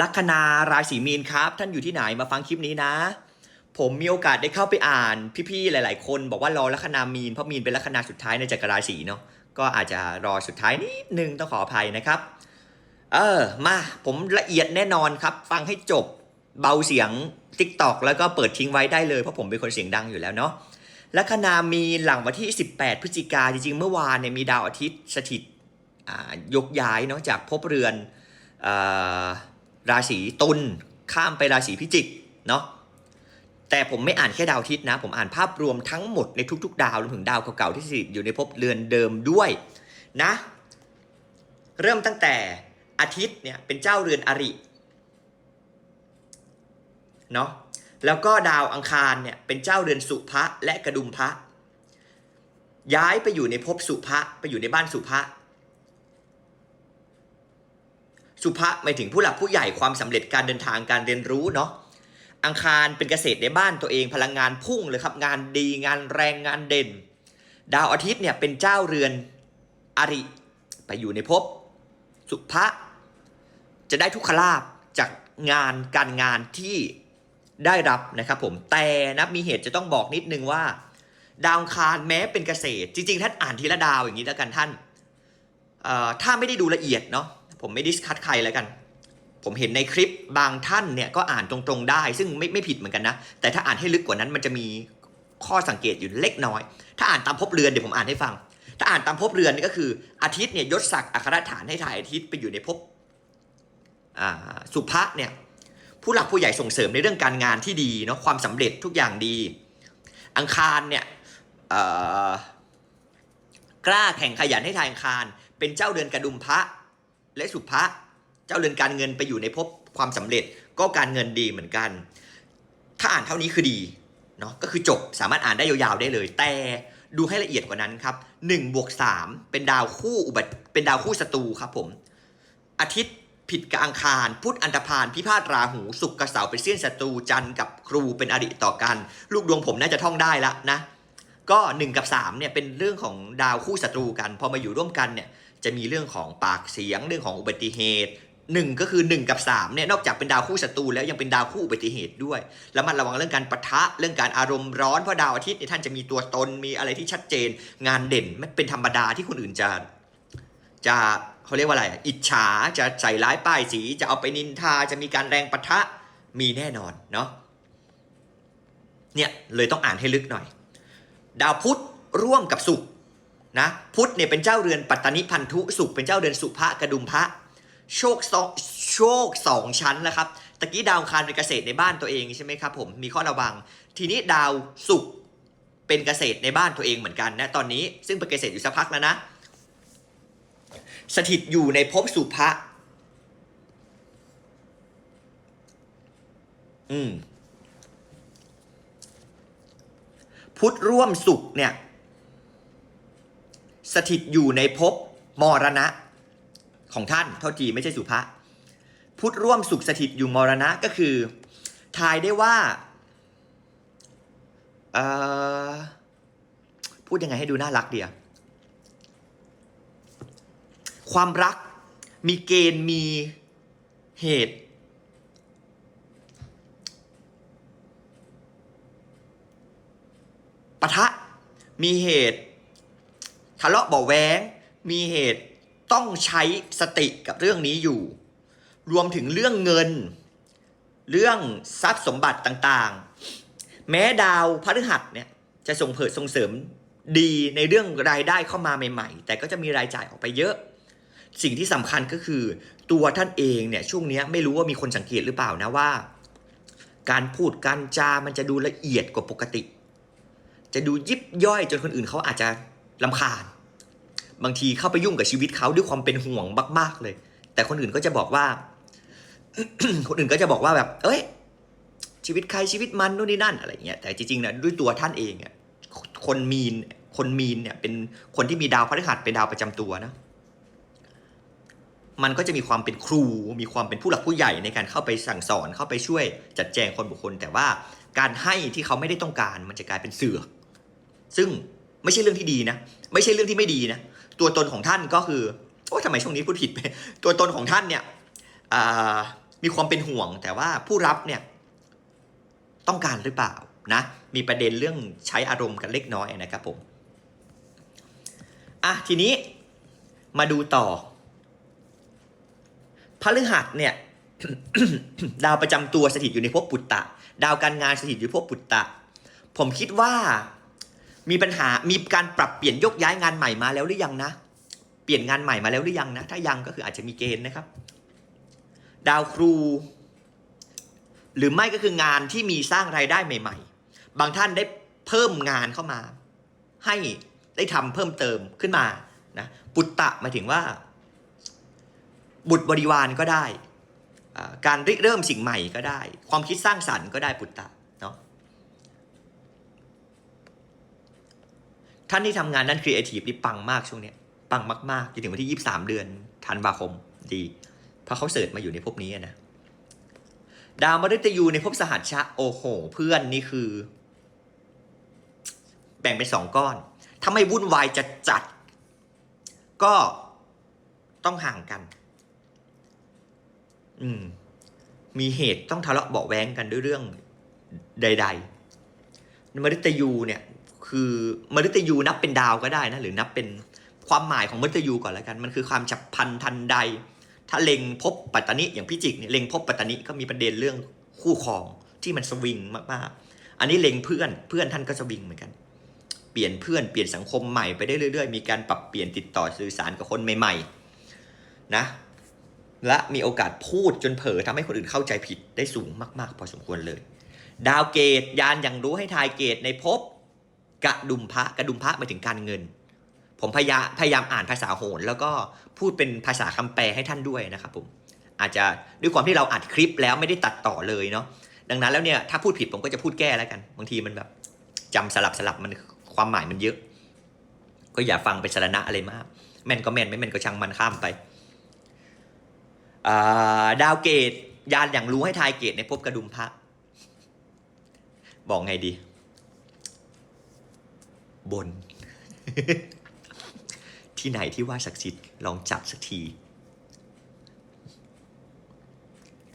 ลัคนาราศีมีนครับ ท่านอยู่ที่ไหนมาฟังคลิปนี้นะ ผมมีโอกาสได้เข้าไปอ่านพี่ๆหลาย ๆ คนบอกว่ารอลัคนามีนเพราะมีนเป็นลัคนาสุดท้ายในจักรราศีเนาะก็อาจจะรอสุดท้ายนิดนึงต้องขออภัยนะครับ เออมาผมละเอียดแน่นอนครับ ฟังให้จบเบาเสียง Tik t o อกแล้วก็เปิดทิ้งไว้ได้เลยเพราะผมเป็นคนเสียงดังอยู่แล้วเนาะลัคนามีนหลังวันที่ 18 พฤศจิกาจริงๆ เมื่อวานเนี่ยมีดาวอาทิตย์สถิตยกย้ายเนาะจากภพเรือนออ ราศีตุลข้ามไปราศีพิจิกเนาะแต่ผมไม่อ่านแค่ดาวอาทิตย์นะ ผมอ่านภาพรวมทั้งหมดในทุก ๆ ดาวรวมถึงดาวเก่าๆที่สถิตอยู่ในภพเรือนเดิมด้วยนะ เริ่มตั้งแต่อาทิตย์เนี่ยเป็นเจ้าเรือนอริเนาะแล้วก็ดาวอังคารเนี่ยเป็นเจ้าเรือนสุภะและกระดุมพระย้ายไปอยู่ในภพสุภะไปอยู่ในบ้านสุภะ สุภะหมายถึงผู้หลักผู้ใหญ่ความสำเร็จการเดินทางการเรียนรู้เนาะอังคารเป็นเกษตรในบ้านตัวเองพลังงานพุ่งเลยครับงานดีงานแรงงานเด่น ดาวอาทิตย์เนี่ยเป็นเจ้าเรือนอริไปอยู่ในภพสุภะจะได้ทุกขลาบจากงานการงานที่ได้รับนะครับผมแต่นะมีเหตุจะต้องบอกนิดนึงว่า ดาวคารแม้เป็นเกษตร จริงๆท่านอ่านทีละดาวอย่างนี้แล้วกันท่านถ้าไม่ได้ดูละเอียดเนาะ ผมไม่ดิสคัตใครแล้วกัน ผมเห็นในคลิปบางท่านเนี่ยก็อ่านตรงๆได้ ซึ่งไม่ไม่ผิดเหมือนกันนะ แต่ถ้าอ่านให้ลึกกว่านั้นมันจะมีข้อสังเกตอยู่เล็กน้อย ถ้าอ่านตามภพเรือนเดี๋ยวผมอ่านให้ฟัง ถ้าอ่านตามภพเรือนนี่ก็คือ อาทิตย์เนี่ยยศศักดิ์อัครฐานให้ถ่ายอาทิตย์ไปอยู่ในภพอ่าสุภะเนี่ยผู้หลักผู้ใหญ่ส่งเสริมในเรื่องการงานที่ดีเนาะความสำเร็จทุกอย่างดี อังคารเนี่ยกล้าแข่งขยันให้ทายอังคาร เป็นเจ้าเรือนกระดุมพระ และสุภะเจ้าเรือนการเงินไปอยู่ในภพความสำเร็จก็การเงินดีเหมือนกัน ถ้าอ่านเท่านี้คือดีเนาะก็คือจบสามารถอ่านได้ยาวๆได้เลย แต่ดูให้ละเอียดกว่านั้นครับ1บวก3เป็นดาวคู่อุบัติเป็นดาวคู่ศัตรูครับผม อาทิตย์ผิดกับอังคารพุธอันธพาลพิพาทราหูศุกกับเสาร์เป็นเสี้ยนศัตรูจันทร์กับครูเป็นอริต่อกัน ลูกดวงผมน่าจะท่องได้ละนะก็ 1 กับ3เนี่ยเป็นเรื่องของดาวคู่ศัตรูกัน พอมาอยู่ร่วมกันเนี่ย จะมีเรื่องของปากเสียงเรื่องของอุบัติเหตุหนึ่งก็คือ1กับ3เนี่ยนอกจากเป็นดาวคู่ศัตรูแล้วยังเป็นดาวคู่อุบัติเหตุด้วยแล้วมันระวังเรื่องการปะทะเรื่องการอารมณ์ร้อนเพราะดาวอาทิตย์เนี่ยท่านจะมีตัวตนมีอะไรที่ชัดเจน งานเด่นไม่เป็นธรรมดาที่คนอื่นจะจะเขาเรียกว่าอะไร อิจฉาจะใส่ร้ายป้ายสี จะเอาไปนินทาจะมีการแรงปะทะมีแน่นอนเนาะเนี่ยเลยต้องอ่านให้ลึกหน่อย ดาวพุธร่วมกับศุกร์ นะพุทธเนี่ยเป็นเจ้าเรือนปัตตานิพันธุศุกร์เป็นเจ้าเรือนสุภะกระดุมพระโชคสองโชคสองชั้นแล้วครับตะกี้ดาวคารเป็นเกษตรในบ้านตัวเองใช่ไหมครับผมมีข้อระวัง ทีนี้ดาวศุกร์เป็นเกษตรในบ้านตัวเองเหมือนกันนะตอนนี้ซึ่งเป็นเกษตรอยู่สักพักแล้วนะ สถิตอยู่ในภพสุภะอืมพุทธร่วมสุขเนี่ย สถิตอยู่ในภพมรณะของท่านโทษทีไม่ใช่สุภะพุทธร่วมสุขสถิตอยู่มรณะก็คือทายได้ว่าพูดยังไงให้ดูน่ารักเดียความรักมีเกณฑ์มีเหตุ ปะทะ มีเหตุ ทะเลาะเบาแว้งมีเหตุต้องใช้สติกับเรื่องนี้อยู่ รวมถึงเรื่องเงิน เรื่องทรัพย์สมบัติต่างๆ แม้ดาวพฤหัสเนี่ยจะส่งเผิดส่งเสริมดีในเรื่องรายได้เข้ามาใหม่ ๆ แต่ก็จะมีรายจ่ายออกไปเยอะ สิ่งที่สำคัญก็คือตัวท่านเองเนี่ยช่วงนี้ไม่รู้ว่ามีคนสังเกตหรือเปล่านะว่า การพูดการจามันจะดูละเอียดกว่าปกติ จะดูยิบย่อยจนคนอื่นเขาอาจจะลำคาญ บางทีเข้าไปยุ่งกับชีวิตเขาด้วยความเป็นห่วงมากๆเลย แต่คนอื่นก็จะบอกว่า คนอื่นก็จะบอกว่าแบบ เอ้ย ชีวิตใครชีวิตมันนู่นนี่นั่นอะไรเงี้ยแต่จริงๆนะด้วยตัวท่านเองอะคนมีนคนมีนเนี่ย เป็นคนที่มีดาวพฤหัสเป็นดาวประจำตัวนะมันก็จะมีความเป็นครู มีความเป็นผู้หลักผู้ใหญ่ในการเข้าไปสั่งสอนเข้าไปช่วยจัดแจงคนบุคคล แต่ว่าการให้ที่เขาไม่ได้ต้องการ มันจะกลายเป็นเสือ ซึ่งไม่ใช่เรื่องที่ดีนะ ไม่ใช่เรื่องที่ไม่ดีนะ ตัวตนของท่านก็คือโอ้ทำไมช่วงนี้พูดผิดไปตัวตนของท่านเนี่ยมีความเป็นห่วง แต่ว่าผู้รับเนี่ยต้องการหรือเปล่านะมีประเด็นเรื่องใช้อารมณ์กันเล็กน้อยนะครับผมอะทีนี้มาดูต่อพฤหัสเนี่ยดาวประจำตัวสถิตอยู่ในภพปุตตะ ดาวการงานสถิตอยู่ภพปุตตะ ผมคิดว่า มีปัญหามีการปรับเปลี่ยนยกย้ายงานใหม่มาแล้วหรือยังนะ เปลี่ยนงานใหม่มาแล้วหรือยังนะ ถ้ายังก็คืออาจจะมีเกณฑ์นะครับ ดาวครู หรือไม่ก็คืองานที่มีสร้างรายได้ใหม่ ๆ บางท่านได้เพิ่มงานเข้ามา ให้ได้ทำเพิ่มเติมขึ้นมานะปุตตะหมายถึงว่า บุตรบริวารก็ได้ การริเริ่มสิ่งใหม่ก็ได้ ความคิดสร้างสรรค์ก็ได้ปุตตะเนาะ ท่านที่ทำงานด้านครีเอทีฟนี่ปังมากช่วงเนี้ยปังมากๆจนถึงวันที่ 23 เดือนธันวาคมดีเพราะเขาเสิร์ชมาอยู่ในภพนี้นะดาวมฤตยูในภพสหัชชะโอ้โห เพื่อนนี่คือ แบ่งเป็นสองก้อนถ้าไม่วุ่นวายจะจัด ก็ต้องห่างกัน อืม มีเหตุต้องทะเลาะเบาแว้งกันด้วยเรื่องใด ๆ มฤตยูเนี่ย คือมฤตยูนับเป็นดาวก็ได้นะหรือนับเป็นความหมายของมฤตยูก่อนแล้วกัน มันคือความฉับพลันทันใด ถ้าเล็งพบปัตตานิอย่างพิจิกเนี่ยเล็งพบปัตตานิก็มีประเด็นเรื่องคู่ครองที่มันสวิงมากๆ อันนี้เล็งเพื่อนเพื่อนท่านก็สวิงเหมือนกัน เปลี่ยนเพื่อนเปลี่ยนสังคมใหม่ไปได้เรื่อย ๆ มีการปรับเปลี่ยนติดต่อสื่อสารกับคนใหม่ๆนะและมีโอกาสพูดจนเผลอทำให้คนอื่นเข้าใจผิดได้สูงมาก ๆ พอสมควรเลย ดาวเกตยานอย่างรู้ให้ทายเกตในภพ กระดุมพระกระดุมพระหมายถึงการเงิน ผมพยายามพยายามอ่านภาษาโหรแล้วก็พูดเป็นภาษาคำแปลให้ท่านด้วยนะครับผมอาจจะด้วยความที่เราอัดคลิปแล้วไม่ได้ตัดต่อเลยเนาะดังนั้นแล้วเนี่ยถ้าพูดผิดผมก็จะพูดแก้แล้วกัน บางทีมันแบบจำสลับสลับมันความหมายมันเยอะ ก็อย่าฟังเป็นสารณะอะไรมาก แม่นก็แม่นไม่แม่นก็ช่างมันข้ามไปาดาวเกตยานอย่างรู้ให้ทายเกตในภพกระดุมพระบอกไงดี บน ที่ไหนที่ว่าศักดิ์สิทธิ์ลองจัดสักที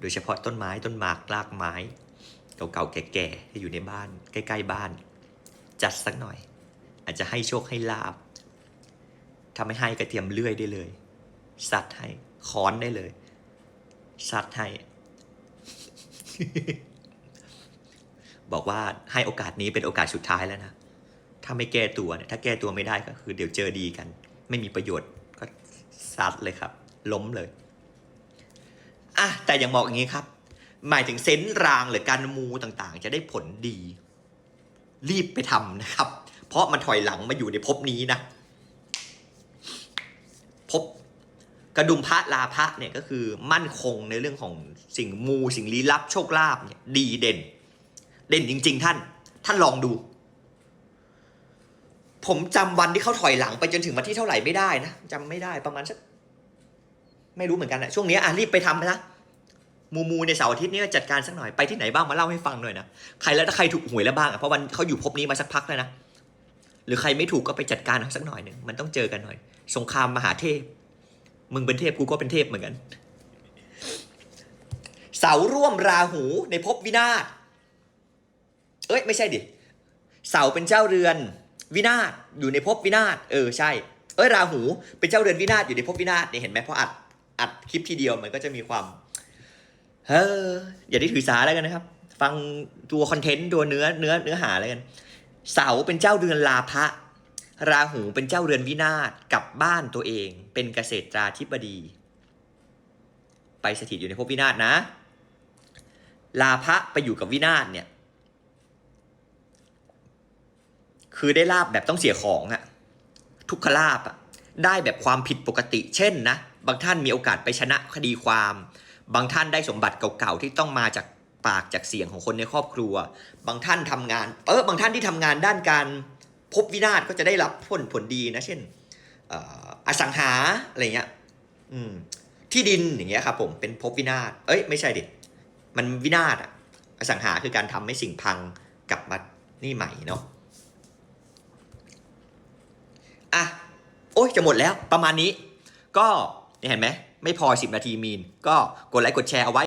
โดยเฉพาะต้นไม้ต้นหมากรากไม้ เก่าๆแก่ๆที่อยู่ในบ้าน ใกล้ๆบ้าน จัดสักหน่อย อาจจะให้โชคให้ลาบถ้าไม่ให้ก็เตรียมเลื่อยได้เลยสัตว์ให้ค้อนได้เลยสัตว์ให้บอกว่าให้โอกาสนี้เป็นโอกาสสุดท้ายแล้วนะ ถ้าไม่แก้ตัวเนี่ยถ้าแก้ตัวไม่ได้ก็คือเดี๋ยวเจอดีกัน ไม่มีประโยชน์ก็ซัดเลยครับ ล้มเลยอะแต่อย่างบอกอย่างนี้ครับ หมายถึงเซนส์รางหรือการมูต่างๆ จะได้ผลดี รีบไปทำนะครับ เพราะมันถอยหลังมาอยู่ในภพนี้นะภพกระดุมพระลาพระเนี่ยก็คือมั่นคงในเรื่องของสิ่งมูสิ่งลี้ลับโชคลาภเนี่ยดีเด่น เด่นจริง ๆ ท่าน ท่านลองดู ผมจำวันที่เขาถอยหลังไปจนถึงวันที่เท่าไหร่ไม่ได้นะจำไม่ได้ประมาณสักไม่รู้เหมือนกันอะช่วงนี้อะรีบไปทำนะมูมูในเสาร์อาทิตย์นี้จัดการสักหน่อยไปที่ไหนบ้างมาเล่าให้ฟังหน่อยนะใครแล้วถ้าใครถูกหวยแล้วบ้างอะเพราะวันเขาอยู่ภพนี้มาสักพักแล้วนะหรือใครไม่ถูกก็ไปจัดการสักหน่อยหนึ่งมันต้องเจอกันหน่อย สงครามมหาเทพ มึงเป็นเทพกูก็เป็นเทพเหมือนกัน เสาร่วมราหูในภพวินาศเอ้ยไม่ใช่ดิเสาเป็นเจ้าเรือน วินาศอยู่ในภพวินาศเออใช่ เอ้ยราหู เป็นเจ้าเรือนวินาศอยู่ในภพวินาศเนี่ยเห็นไหมเพราะอัดอัดคลิปทีเดียวมันก็จะมีความเฮ้ออย่าได้ถือสาแล้วกันนะครับ ฟังตัวคอนเทนต์ตัวเนื้อเนื้อเนื้อหาแล้วกัน เสาเป็นเจ้าเรือนลาภะราหูเป็นเจ้าเรือนวินาศกับบ้านตัวเอง เป็นเกษตราธิบดี ไปสถิตอยู่ในภพวินาศนะ ลาภะไปอยู่กับวินาศเนี่ย คือได้ลาบแบบต้องเสียของอะทุกขลาบอะได้แบบความผิดปกติ เช่นนะ บางท่านมีโอกาสไปชนะคดีความ บางท่านได้สมบัติเก่าๆที่ต้องมาจากปากจากเสียงของคนในครอบครัว บางท่านทำงาน เออบางท่านที่ทำงานด้านการพบวินาศก็จะได้รับผลผลดีนะ เช่นอสังหาอะไรเงี้ยอืมที่ดินอย่างเงี้ยครับผมเป็นภพวินาศเอ้ยไม่ใช่ดิมันวินาศอะอสังหาคือการทำให้สิ่งพังกลับมานี่ใหม่เนาะ อะ โอ้ยจะหมดแล้วประมาณนี้ ก็เห็นไหมไม่พอ 10 นาทีมีน ก็กดไลค์กดแชร์เอาไว้